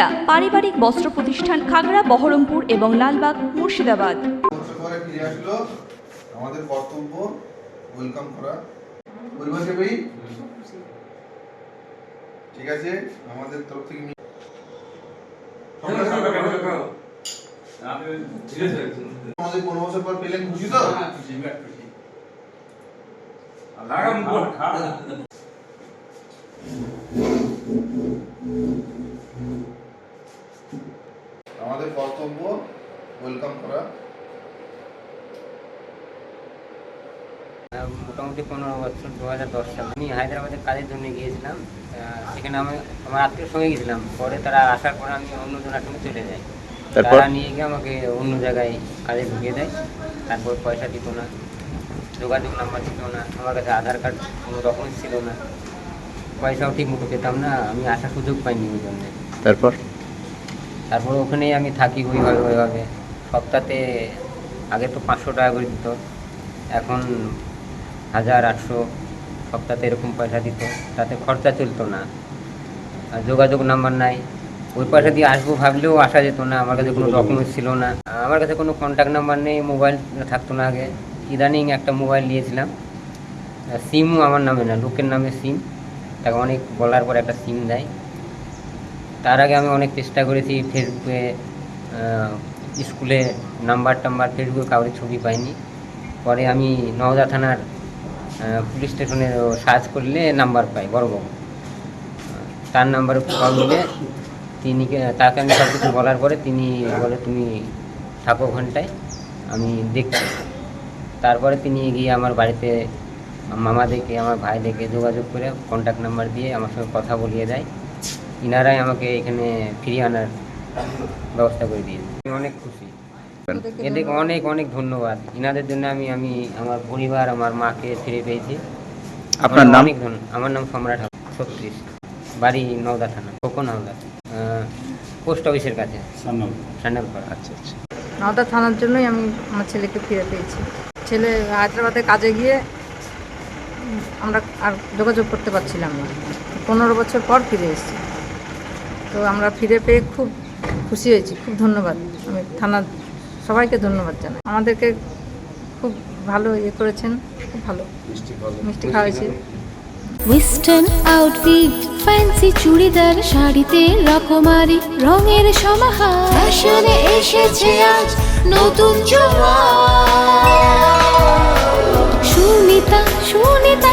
সুনিতা পারিবারিক বস্ত্র প্রতিষ্ঠান খাগড়া বহরমপুর এবং লালবাগ মুর্শিদাবাদ। ফিরে আসলো আমাদের কর্তব্য ওয়েলকাম করা। পরিবারকে ভাই? ঠিক আছে আমাদের তরফ থেকে আমাদের পনেরো বছর পর পেলেন খুশি তো? আমাদের কর্তব্য ওয়েলকাম করা। মোটামুটি পনেরো বছর দু হাজার দশ সাল। আমি হায়দ্রাবাদে কাজের জন্য গিয়েছিলাম। সেখানে আমি আমার আত্মীয় সঙ্গে গেছিলাম পরে তারা আসার পরে আমি অন্য জনের সঙ্গে চলে যাই। তারা নিয়ে গিয়ে আমাকে অন্য জায়গায় কাজে ঢুকিয়ে দেয়। তারপর পয়সা দিত না যোগাযোগ নাম্বার ছিল না আমার কাছে আধার কার্ড কোনো ডকুমেন্টস ছিল না। পয়সাও ঠিক মতো পেতাম না আমি আসার সুযোগ পাইনি ওই জন্য। তারপর? তারপর ওখানেই আমি থাকি ওইভাবে ওইভাবে। সপ্তাহে আগে তো পাঁচশো টাকা করে দিত, এখন হাজার আটশো সপ্তাহে এরকম পয়সা দিত, তাতে খরচা চলতো না। আর যোগাযোগ নাম্বার নাই, ওই পয়সা দিয়ে আসব ভাবলেও আসা যেত না, আমার কাছে কোনো ডকুমেন্টস ছিল না। আমার কাছে কোনো কন্ট্যাক্ট নাম্বার নেই মোবাইল থাকতো না আগে। ইদানিং একটা মোবাইল নিয়েছিলাম সিমও আমার নামে না, লোকের নামে সিম তাকে অনেক বলার পর একটা সিম দেয়। তার আগে আমি অনেক চেষ্টা করেছি ফেসবুকে স্কুলে নাম্বার টাম্বার ফেসবুকে কাউরে ছবি পাইনি। পরে আমি নওদা থানার পুলিশ স্টেশনে সার্চ করলে নাম্বার পাই বড় বড় তার নাম্বারে কল দিলে তিনি তাকে আমি সব কিছু বলার পরে তিনি বলে, তুমি থাকো ঘন্টায় আমি দেখছি। তারপরে তিনি গিয়ে আমার বাড়িতে মামা দেখে, আমার ভাই দেখে যোগাযোগ করে কন্ট্যাক্ট নাম্বার দিয়ে আমার সঙ্গে কথা বলিয়ে দেয়। ইনারাই আমাকে এখানে ফিরিয়ে আনার ব্যবস্থা করে দিয়েছে। আমি অনেক খুশি। এদেরকে অনেক অনেক ধন্যবাদ। ইনাদের জন্য আমি আমি আমার পরিবার আমার মাকে ফিরে পেয়েছি। আপনার নাম? অনেক ধন্য আমার নাম সম্রাট ছত্রিশ। বাড়ি নওদা থানা কোকো নওদা। পোস্ট অফিসের কাছে। আচ্ছা আচ্ছা। নওদা থানার জন্যই আমি আমার ছেলেকে ফিরে পেয়েছি। ছেলে হায়দ্রাবাদে কাজে গিয়ে আমরা আর যোগাযোগ করতে পারছিলাম না। পনেরো বছর পর ফিরে এসেছি। তো আমরা ফিরে পেয়ে খুব খুশি হয়েছি। খুব ধন্যবাদ। আমি থানার সবাইকে ধন্যবাদ জানাই। আমাদেরকে খুব ভালো ইয়ে করেছেন। খুব ভালো। মিষ্টি খাওয়াইছে ওয়েস্টার্ন আউটফিট ফ্যান্সি চুড়িদার শাড়িতে রকমারি রঙের সমাহার। ফ্যাশনে এসেছে আজ নতুন সুনিতা সুনিতা